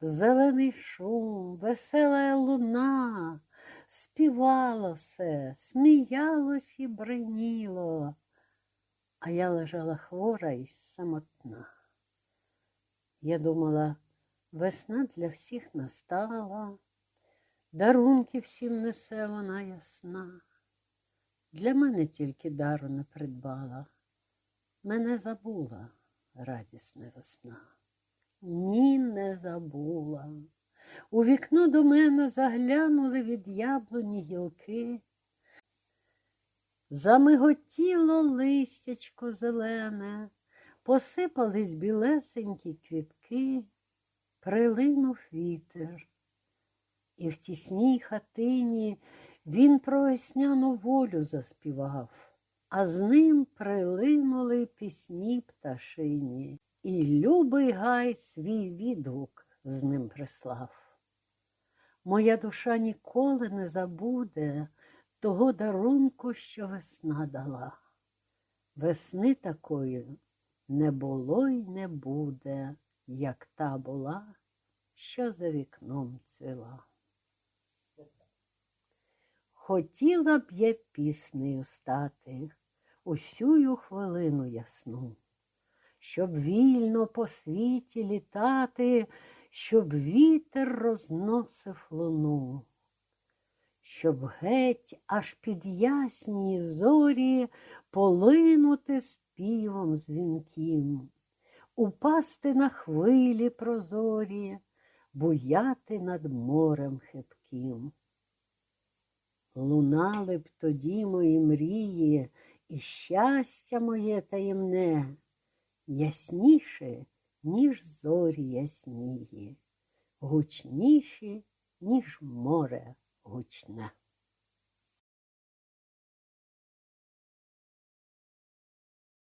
зелений шум, весела луна, співало все, сміялось і бриніло, а я лежала хвора і самотна. Я думала, весна для всіх настала, дарунки всім несе вона ясна. Для мене тільки дару не придбала, мене забула радісна весна. Ні, не забула. У вікно до мене заглянули від яблуні гілки. Замиготіло листячко зелене, посипались білесенькі квітки, прилинув вітер. І в тісній хатині він про весняну волю заспівав, а з ним прилинули пісні пташині, і любий гай свій відгук з ним прислав. Моя душа ніколи не забуде того дарунку, що весна дала. Весни такої не було й не буде, як та була, що за вікном цвіла. Хотіла б я піснею стати усю хвилину ясну, щоб вільно по світі літати, щоб вітер розносив луну, щоб геть аж під ясні зорі полинути співом дзвінким, упасти на хвилі прозорі, буяти над морем хитким. Лунали б тоді мої мрії, і щастя моє таємне, ясніше, ніж зорі ясніє, гучніші, ніж море гучне.